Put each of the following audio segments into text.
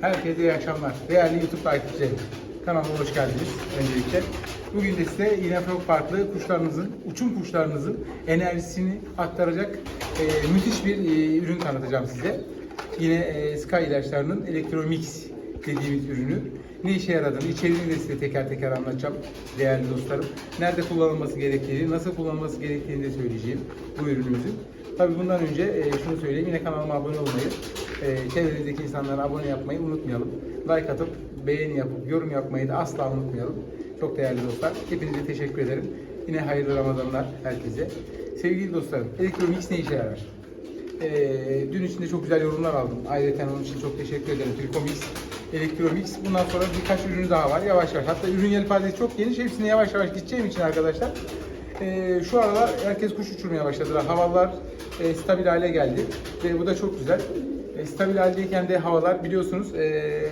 Herkese iyi akşamlar. Değerli YouTube takipçilerim. Kanalıma hoş geldiniz öncelikle. Bugün de size yine çok farklı kuşlarınızın, uçum kuşlarınızın enerjisini aktaracak e, müthiş bir e, ürün tanıtacağım size. Yine e, Sky ilaçlarının Electromix dediğimiz ürünü. Ne işe yaradığını, içeriğini de size teker teker anlatacağım değerli dostlarım. Nerede kullanılması gerektiğini, nasıl kullanılması gerektiğini de söyleyeceğim bu ürünümüzün. Tabii bundan önce e, şunu söyleyeyim, yine kanalıma abone olmayı, e, çevrenizdeki insanlara abone yapmayı unutmayalım. Like atıp, beğeni yapıp, yorum yapmayı da asla unutmayalım. Çok değerli dostlar, hepinize teşekkür ederim. Yine hayırlı Ramazanlar herkese. Sevgili dostlarım, Electromix ne işe yarar? Ee, dün içinde çok güzel yorumlar aldım. Ayrıca onun için çok teşekkür ederim. Tricomix, Electromix. Bundan sonra birkaç ürünü daha var. Yavaş yavaş. Hatta ürün yelpazesi çok geniş. Hepsine yavaş yavaş gideceğim için arkadaşlar. ee, şu aralar herkes kuş uçurmaya başladılar. Havalar e, stabil hale geldi. Ve bu da çok güzel. E, stabil haldeyken de havalar biliyorsunuz e,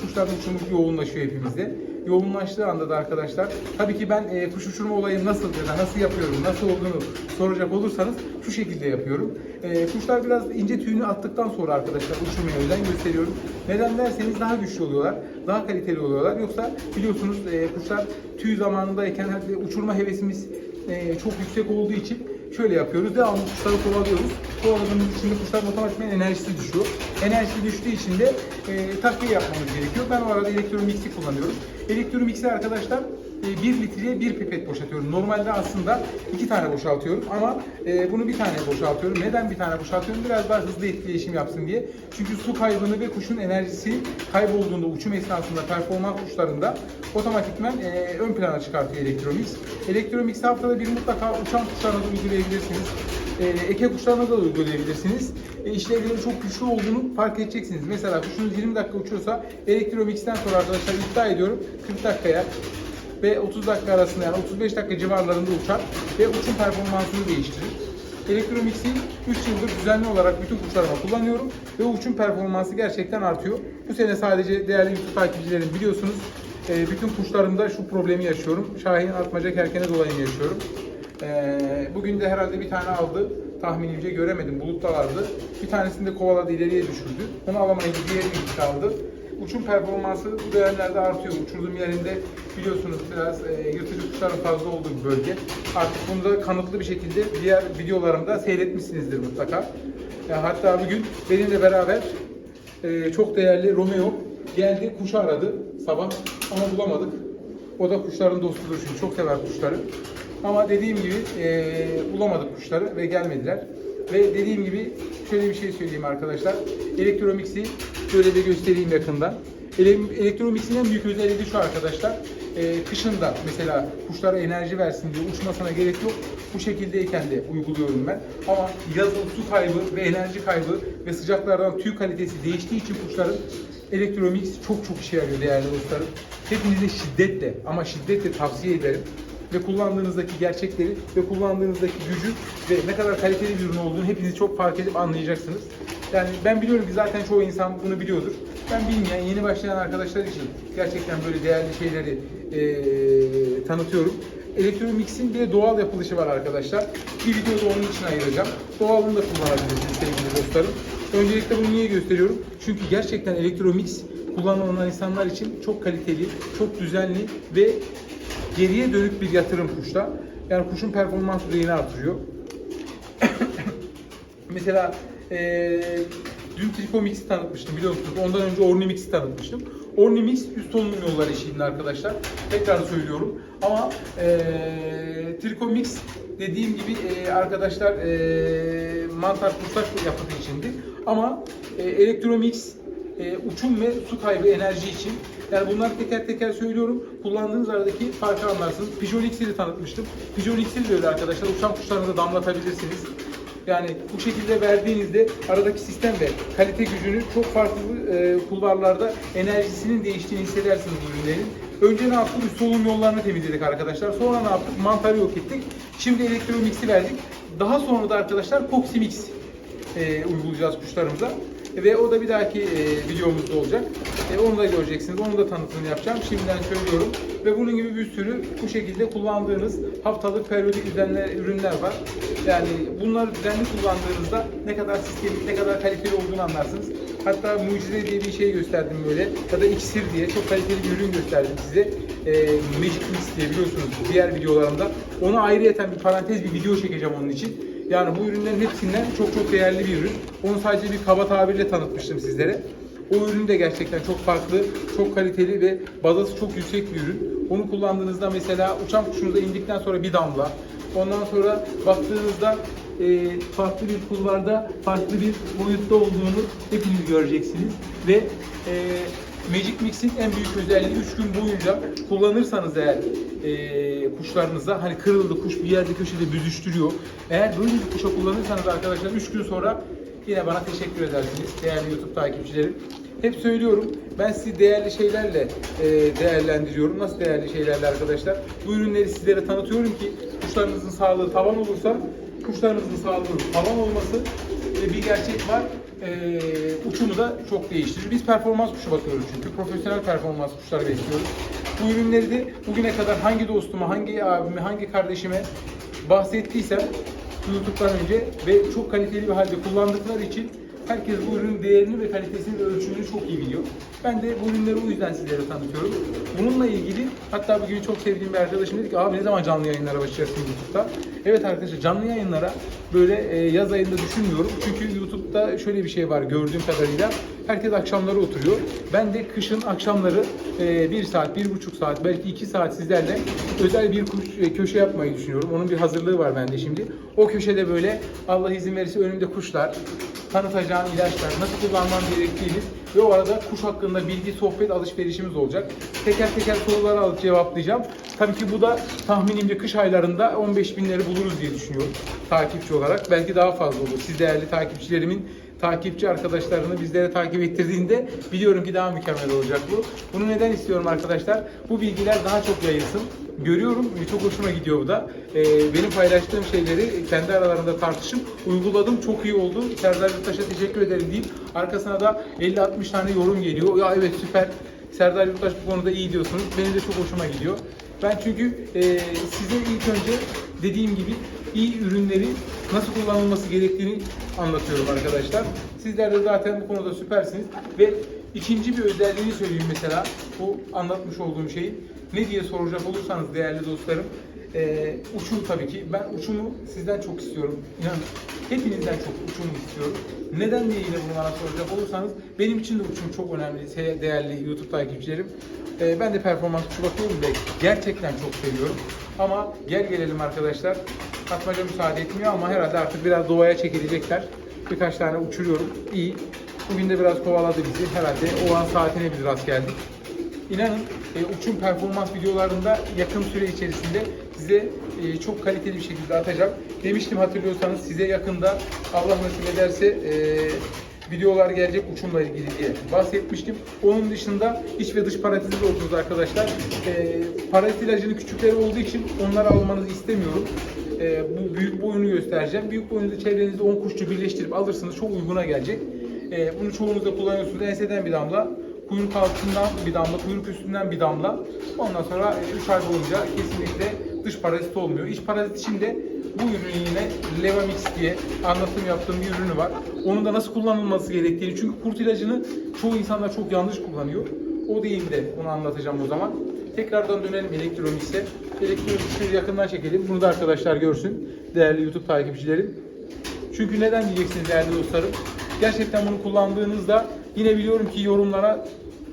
kuşların uçumu yoğunlaşıyor hepimizde. Yoğunlaştığı anda da arkadaşlar tabii ki ben e, kuş uçurma olayım nasıl ya da nasıl yapıyorum, nasıl olduğunu soracak olursanız şu şekilde yapıyorum. E, kuşlar biraz ince tüyünü attıktan sonra arkadaşlar uçurmaya özen gösteriyorum. Neden derseniz daha güçlü oluyorlar, daha kaliteli oluyorlar. Yoksa biliyorsunuz e, kuşlar tüy zamanındayken uçurma hevesimiz e, çok yüksek olduğu için şöyle yapıyoruz. Devamlı kuşları kovalıyoruz. Kovaladığımız için de kuşların otomatikman enerjisi düşüyor. Enerjisi düştüğü için de e, takviye yapmamız gerekiyor. Ben o arada elektromix'i kullanıyorum. Elektromix'i arkadaşlar 1 litreye 1 pipet boşaltıyorum. Normalde aslında 2 tane boşaltıyorum ama e, bunu bir tane boşaltıyorum. Neden bir tane boşaltıyorum? Biraz daha hızlı etkileşim yapsın diye. Çünkü su kaybını ve kuşun enerjisi kaybolduğunda uçum esnasında performans kuşlarında otomatikman e, ön plana çıkartıyor Elektromix. Elektromix haftada bir mutlaka uçan kuşlarına da uygulayabilirsiniz. E, eke kuşlarına da uygulayabilirsiniz. E, işlevleri çok güçlü olduğunu fark edeceksiniz. Mesela kuşunuz 20 dakika uçuyorsa Elektromix'ten sonra arkadaşlar iddia ediyorum 40 dakikaya ve 30 dakika arasında yani 35 dakika civarlarında uçar ve uçum performansını değiştirir. Elektromix'i 3 yıldır düzenli olarak bütün kuşlarıma kullanıyorum ve uçum performansı gerçekten artıyor. Bu sene sadece değerli YouTube takipçilerim biliyorsunuz e, bütün kuşlarımda şu problemi yaşıyorum. Şahin Atmaca Kerkene dolayı yaşıyorum. E, bugün de herhalde bir tane aldı. Tahminimce göremedim. Bulutta vardı. Bir tanesini de kovaladı ileriye düşürdü. Onu alamayınca diğerini aldı. Uçum performansı bu dönemlerde artıyor. Uçurduğum yerinde biliyorsunuz biraz e, yırtıcı kuşların fazla olduğu bir bölge. Artık bunu da kanıtlı bir şekilde diğer videolarımda seyretmişsinizdir mutlaka. E, hatta bugün benimle beraber e, çok değerli Romeo geldi kuşu aradı sabah ama bulamadık. O da kuşların dostudur çünkü çok sever kuşları. Ama dediğim gibi e, bulamadık kuşları ve gelmediler. Ve dediğim gibi şöyle bir şey söyleyeyim arkadaşlar. Elektromix'i şöyle de göstereyim yakından. Ele- Elektromix'in en büyük özelliği şu arkadaşlar. E, kışında mesela kuşlara enerji versin diye uçmasına gerek yok. Bu şekildeyken de uyguluyorum ben. Ama yazın su kaybı ve enerji kaybı ve sıcaklardan tüy kalitesi değiştiği için kuşların Elektromix çok çok işe yarıyor değerli dostlarım. Hepinize şiddetle ama şiddetle tavsiye ederim ve kullandığınızdaki gerçekleri ve kullandığınızdaki gücü ve ne kadar kaliteli bir ürün olduğunu hepiniz çok fark edip anlayacaksınız. Yani ben biliyorum ki zaten çoğu insan bunu biliyordur. Ben bilmeyen, yeni başlayan arkadaşlar için gerçekten böyle değerli şeyleri eee, tanıtıyorum. Elektromix'in bir de doğal yapılışı var arkadaşlar. Bir videoda onun için ayıracağım. Doğalını da kullanabilirsiniz sevgili dostlarım. Öncelikle bunu niye gösteriyorum? Çünkü gerçekten Elektromix kullanan insanlar için çok kaliteli, çok düzenli ve geriye dönük bir yatırım kuşta. Yani kuşun performans düzeyini artırıyor. Mesela eee dün Tricomix'i tanıtmıştım biliyor musunuz? Ondan önce Ornimix'i tanıtmıştım. Ornimix üst solunum yolları eşiğinde arkadaşlar. Tekrar söylüyorum. Ama eee Tricomix dediğim gibi eee, arkadaşlar eee mantar kursak yapıtı içindi. Ama eee Elektromix e, uçum ve su kaybı enerji için. Yani bunları teker teker söylüyorum. Kullandığınız aradaki farkı anlarsınız. Pigeon X'leri tanıtmıştım. Pigeon X'leri de öyle arkadaşlar. Uçan kuşlarınıza damlatabilirsiniz. Yani bu şekilde verdiğinizde aradaki sistem ve kalite gücünü çok farklı e, kulvarlarda enerjisinin değiştiğini hissedersiniz ürünlerin. Önce ne yaptık? Üst solunum yollarını temizledik arkadaşlar. Sonra ne yaptık? Mantarı yok ettik. Şimdi elektromix'i verdik. Daha sonra da arkadaşlar Coximix e, uygulayacağız kuşlarımıza. Ve o da bir dahaki e, videomuzda olacak. E, onu da göreceksiniz. Onu da tanıtımını yapacağım. Şimdiden söylüyorum. Ve bunun gibi bir sürü bu şekilde kullandığınız haftalık periyodik ürünler, ürünler var. Yani bunları düzenli kullandığınızda ne kadar sistemik, ne kadar kaliteli olduğunu anlarsınız. Hatta mucize diye bir şey gösterdim böyle. Ya da iksir diye çok kaliteli bir ürün gösterdim size. E, Magic Mix diye biliyorsunuz diğer videolarımda. Ona ayrıyeten bir parantez bir video çekeceğim onun için. Yani bu ürünlerin hepsinden çok çok değerli bir ürün. Onu sadece bir kaba tabirle tanıtmıştım sizlere. O ürün de gerçekten çok farklı, çok kaliteli ve bazası çok yüksek bir ürün. Onu kullandığınızda mesela uçan kuşunuza indikten sonra bir damla, ondan sonra baktığınızda e, farklı bir kulvarda farklı bir boyutta olduğunu hepiniz göreceksiniz. Ve e, Magic Mix'in en büyük özelliği 3 gün boyunca kullanırsanız eğer e, kuşlarınıza hani kırıldı kuş bir yerde köşede büzüştürüyor. Eğer böyle bir kuşa kullanırsanız arkadaşlar 3 gün sonra yine bana teşekkür edersiniz değerli YouTube takipçilerim. Hep söylüyorum ben sizi değerli şeylerle e, değerlendiriyorum. Nasıl değerli şeylerle arkadaşlar? Bu ürünleri sizlere tanıtıyorum ki kuşlarınızın sağlığı tavan olursa kuşlarınızın sağlığının tavan olması e, bir gerçek var. E, uçumu da çok değiştirir. Biz performans kuşu bakıyoruz çünkü. Profesyonel performans kuşları besliyoruz. Bu ürünleri de bugüne kadar hangi dostuma, hangi abime, hangi kardeşime bahsettiysem YouTube'dan önce ve çok kaliteli bir halde kullandıkları için herkes bu ürünün değerini ve kalitesini ve ölçümünü çok iyi biliyor. Ben de bu ürünleri o yüzden sizlere tanıtıyorum. Bununla ilgili hatta bugün çok sevdiğim bir arkadaşım dedi ki abi ne zaman canlı yayınlara başlayacaksın YouTube'da? Evet arkadaşlar canlı yayınlara böyle e, yaz ayında düşünmüyorum. Çünkü YouTube'da şöyle bir şey var gördüğüm kadarıyla. Herkes akşamları oturuyor. Ben de kışın akşamları e, bir saat, bir buçuk saat, belki iki saat sizlerle özel bir e, köşe yapmayı düşünüyorum. Onun bir hazırlığı var bende şimdi. O köşede böyle Allah izin verirse önümde kuşlar, tanıtacağım ilaçlar, nasıl kullanmam gerektiğini ve o arada kuş hakkında bilgi, sohbet, alışverişimiz olacak. Teker teker soruları alıp cevaplayacağım. Tabii ki bu da tahminimce kış aylarında 15 binleri buluruz diye düşünüyorum takipçi olarak. Belki daha fazla olur. Siz değerli takipçilerimin takipçi arkadaşlarını bizlere takip ettirdiğinde biliyorum ki daha mükemmel olacak bu. Bunu neden istiyorum arkadaşlar? Bu bilgiler daha çok yayılsın. Görüyorum, çok hoşuma gidiyor bu da. Ee, benim paylaştığım şeyleri kendi aralarında tartışıp uyguladım. Çok iyi oldu. Serdar Yurttaş'a teşekkür ederim deyip arkasına da 50-60 tane yorum geliyor. Ya evet süper. Serdar Yurttaş bu konuda iyi diyorsunuz. Benim de çok hoşuma gidiyor. Ben çünkü e, size ilk önce dediğim gibi iyi ürünleri nasıl kullanılması gerektiğini anlatıyorum arkadaşlar. Sizler de zaten bu konuda süpersiniz. Ve ikinci bir özelliğini söyleyeyim mesela bu anlatmış olduğum şeyi. Ne diye soracak olursanız değerli dostlarım. E, uçum tabii ki. Ben uçumu sizden çok istiyorum. İnanın hepinizden çok uçumu istiyorum. Neden diye yine bunu bana soracak olursanız benim için de uçum çok önemli değerli YouTube takipçilerim. E, ben de performans uçu bakıyorum ve gerçekten çok seviyorum. Ama gel gelelim arkadaşlar. Atmaca müsaade etmiyor ama herhalde artık biraz doğaya çekilecekler. Birkaç tane uçuruyorum. İyi. Bugün de biraz kovaladı bizi. Herhalde o an saatine biz rast geldik. İnanın e, uçum performans videolarında yakın süre içerisinde size e, çok kaliteli bir şekilde atacağım. Demiştim hatırlıyorsanız size yakında Allah nasip ederse e, videolar gelecek uçumla ilgili diye bahsetmiştim. Onun dışında iç ve dış parazit olsunuz arkadaşlar. E, parazit ilacının küçükleri olduğu için onları almanızı istemiyorum. E, bu büyük boyunu göstereceğim. Büyük boyunu da çevrenizde 10 kuşçu birleştirip alırsınız. Çok uyguna gelecek. E, bunu çoğunuz da kullanıyorsunuz. Enseden bir damla kuyruk altından bir damla, kuyruk üstünden bir damla. Ondan sonra 3 ay boyunca kesinlikle dış parazit olmuyor. İç parazit için de bu ürünün yine Levamix diye anlatım yaptığım bir ürünü var. Onun da nasıl kullanılması gerektiğini çünkü kurt ilacını çoğu insanlar çok yanlış kullanıyor. O değil de onu anlatacağım o zaman. Tekrardan dönelim Elektromix'e. Elektromix'i yakından çekelim. Bunu da arkadaşlar görsün. Değerli YouTube takipçilerim. Çünkü neden diyeceksiniz değerli dostlarım? Gerçekten bunu kullandığınızda yine biliyorum ki yorumlara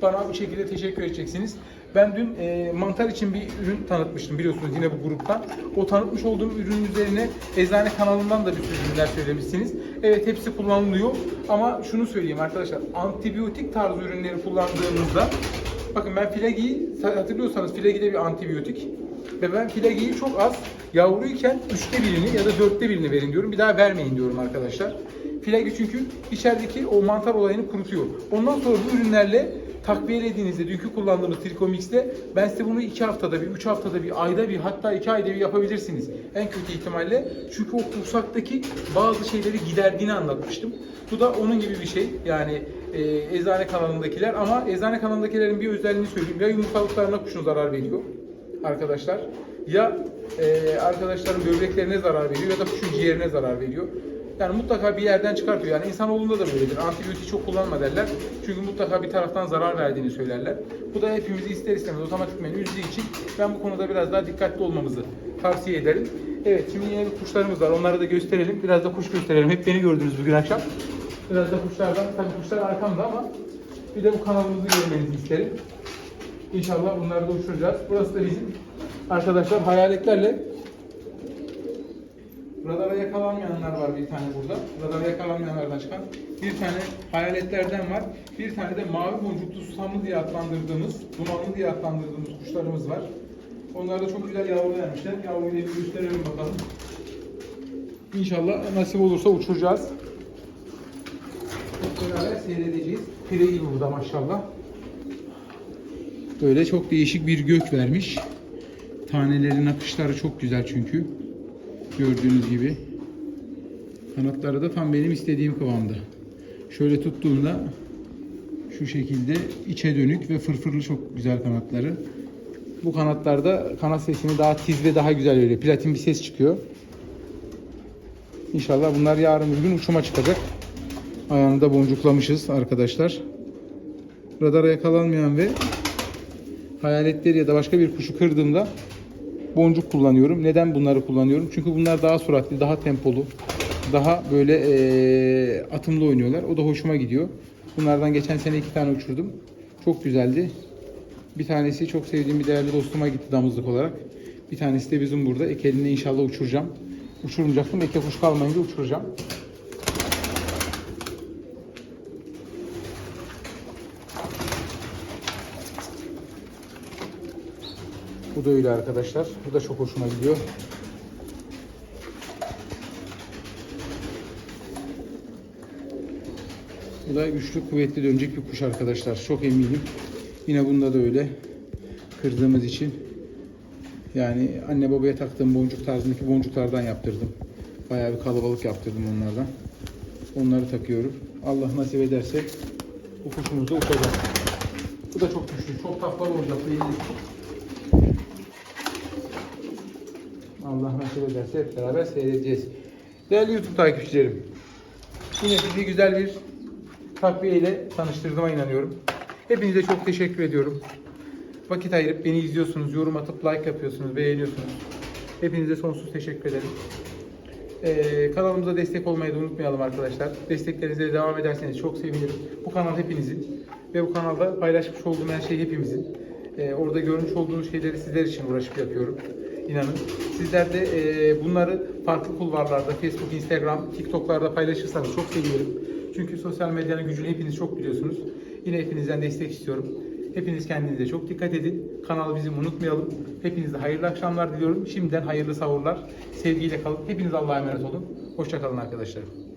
bana bir şekilde teşekkür edeceksiniz. Ben dün e, mantar için bir ürün tanıtmıştım biliyorsunuz yine bu gruptan. O tanıtmış olduğum ürünün üzerine eczane kanalından da bir sürü ürünler söylemişsiniz. Evet hepsi kullanılıyor ama şunu söyleyeyim arkadaşlar antibiyotik tarzı ürünleri kullandığınızda bakın ben filagiyi hatırlıyorsanız filagi de bir antibiyotik. Ve ben filagiyi çok az yavruyken üçte birini ya da dörtte birini verin diyorum. Bir daha vermeyin diyorum arkadaşlar. Filagi çünkü içerideki o mantar olayını kurutuyor. Ondan sonra bu ürünlerle takviyelediğinizde dünkü kullandığımız Trikomix'te ben size bunu iki haftada bir, üç haftada bir, ayda bir hatta iki ayda bir yapabilirsiniz. En kötü ihtimalle. Çünkü o kursaktaki bazı şeyleri giderdiğini anlatmıştım. Bu da onun gibi bir şey. Yani e, eczane kanalındakiler ama eczane kanalındakilerin bir özelliğini söyleyeyim. Ya yumurtalıklarına kuşun zarar veriyor arkadaşlar. Ya e, arkadaşların böbreklerine zarar veriyor ya da kuşun ciğerine zarar veriyor. Yani mutlaka bir yerden çıkartıyor. Yani insanoğlunda da böyledir. Antibiyotik çok kullanma derler. Çünkü mutlaka bir taraftan zarar verdiğini söylerler. Bu da hepimizi ister istemez otomatikmen üzdüğü için ben bu konuda biraz daha dikkatli olmamızı tavsiye ederim. Evet şimdi yine bir kuşlarımız var. Onları da gösterelim. Biraz da kuş gösterelim. Hep beni gördünüz bugün akşam. Biraz da kuşlardan. Tabii kuşlar arkamda ama bir de bu kanalımızı görmenizi isterim. İnşallah bunları da uçuracağız. Burası da bizim arkadaşlar hayaletlerle radara yakalanmayanlar var bir tane burada. Radara yakalanmayanlardan çıkan bir tane hayaletlerden var. Bir tane de mavi boncuklu susamlı diye adlandırdığımız, dumanlı diye adlandırdığımız kuşlarımız var. Onlar da çok güzel yavru vermişler. Yavruyu bir gösterelim bakalım. İnşallah nasip olursa uçuracağız. Hep beraber seyredeceğiz. Pire gibi bu da maşallah. Böyle çok değişik bir gök vermiş. Tanelerin akışları çok güzel çünkü. Gördüğünüz gibi. Kanatları da tam benim istediğim kıvamda. Şöyle tuttuğumda şu şekilde içe dönük ve fırfırlı çok güzel kanatları. Bu kanatlarda kanat sesini daha tiz ve daha güzel veriyor. Platin bir ses çıkıyor. İnşallah bunlar yarın bir gün uçuma çıkacak. Ayağını da boncuklamışız arkadaşlar. Radara yakalanmayan ve hayaletleri ya da başka bir kuşu kırdığımda boncuk kullanıyorum. Neden bunları kullanıyorum? Çünkü bunlar daha süratli, daha tempolu, daha böyle eee, atımlı oynuyorlar. O da hoşuma gidiyor. Bunlardan geçen sene iki tane uçurdum. Çok güzeldi. Bir tanesi çok sevdiğim bir değerli dostuma gitti damızlık olarak. Bir tanesi de bizim burada. Ekelini inşallah uçuracağım. Uçurmayacaktım. Eke kuş kalmayınca uçuracağım. Bu da öyle arkadaşlar. Bu da çok hoşuma gidiyor. Bu da güçlü kuvvetli dönecek bir kuş arkadaşlar. Çok eminim. Yine bunda da öyle. Kırdığımız için. Yani anne babaya taktığım boncuk tarzındaki boncuklardan yaptırdım. Bayağı bir kalabalık yaptırdım onlardan. Onları takıyorum. Allah nasip ederse bu kuşumuz da uçacak. Bu da çok güçlü. Çok taklalı olacak. Allah nasip ederse hep beraber seyredeceğiz. Değerli YouTube takipçilerim. Yine bizi güzel bir takviye ile tanıştırdığıma inanıyorum. Hepinize çok teşekkür ediyorum. Vakit ayırıp beni izliyorsunuz, yorum atıp like yapıyorsunuz, beğeniyorsunuz. Hepinize sonsuz teşekkür ederim. Ee, kanalımıza destek olmayı da unutmayalım arkadaşlar. Desteklerinize de devam ederseniz çok sevinirim. Bu kanal hepinizin ve bu kanalda paylaşmış olduğum her şey hepimizin. Ee, orada görmüş olduğunuz şeyleri sizler için uğraşıp yapıyorum. İnanın. Sizler de e, bunları farklı kulvarlarda, Facebook, Instagram, TikTok'larda paylaşırsanız çok sevinirim. Çünkü sosyal medyanın gücünü hepiniz çok biliyorsunuz. Yine hepinizden destek istiyorum. Hepiniz kendinize çok dikkat edin. Kanalı bizim unutmayalım. Hepinize hayırlı akşamlar diliyorum. Şimdiden hayırlı sahurlar. Sevgiyle kalın. Hepiniz Allah'a emanet olun. Hoşçakalın arkadaşlar.